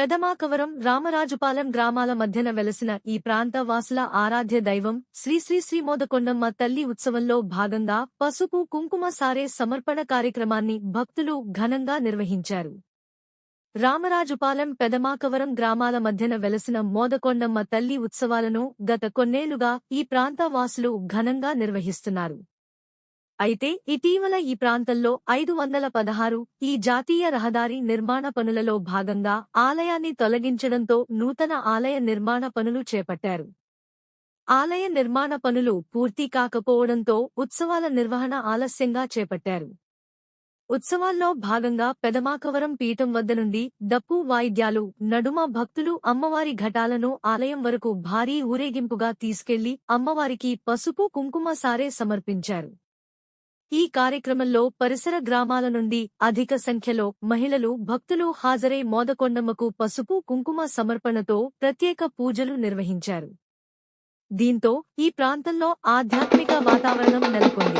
పెదమాకవరం రామరాజుపాలెం గ్రామాల మధ్యన వెలసిన ఈ ప్రాంత వాసుల ఆరాధ్య దైవం శ్రీశ్రీశ్రీ శ్రీ మోదకొండమ్మ తల్లి ఉత్సవంలో భాగంగా పసుపు కుంకుమ సారే సమర్పణ కార్యక్రమాన్ని భక్తులు ఘనంగా నిర్వహించారు. రామరాజుపాలెం పెదమాకవరం గ్రామాల మధ్యన వెలసిన మోదకొండమ్మ తల్లి ఉత్సవాలను గత కొన్నేళ్ళుగా ఈ ప్రాంత వాసులు ఘనంగా నిర్వహిస్తున్నారు. అయితే ఇటీవల ఈ ప్రాంతంలో ఐదు వందల పదహారు ఈ జాతీయ రహదారి నిర్మాణ పనులలో భాగంగా ఆలయాన్ని తొలగించడంతో నూతన ఆలయ నిర్మాణ పనులు చేపట్టారు. ఆలయ నిర్మాణ పనులు పూర్తి కాకపోవడంతో ఉత్సవాల నిర్వహణ ఆలస్యంగా చేపట్టారు. ఉత్సవాల్లో భాగంగా పెదమాకవరం పీఠం వద్ద నుండి డప్పు వాయిద్యాలు నడుమ భక్తులు అమ్మవారి ఘటాలను ఆలయం వరకు భారీ ఊరేగింపుగా తీసుకెళ్ళి అమ్మవారికి పసుపు కుంకుమ సారే సమర్పించారు. ఈ కార్యక్రమంలో పరిసర గ్రామాల నుండి అధిక సంఖ్యలో మహిళలు భక్తులు హాజరై మోదకొండమ్మకు పసుపు కుంకుమ సమర్పణతో ప్రత్యేక పూజలు నిర్వహించారు. దీంతో ఈ ప్రాంతంలో ఆధ్యాత్మిక వాతావరణం నెలకొంది.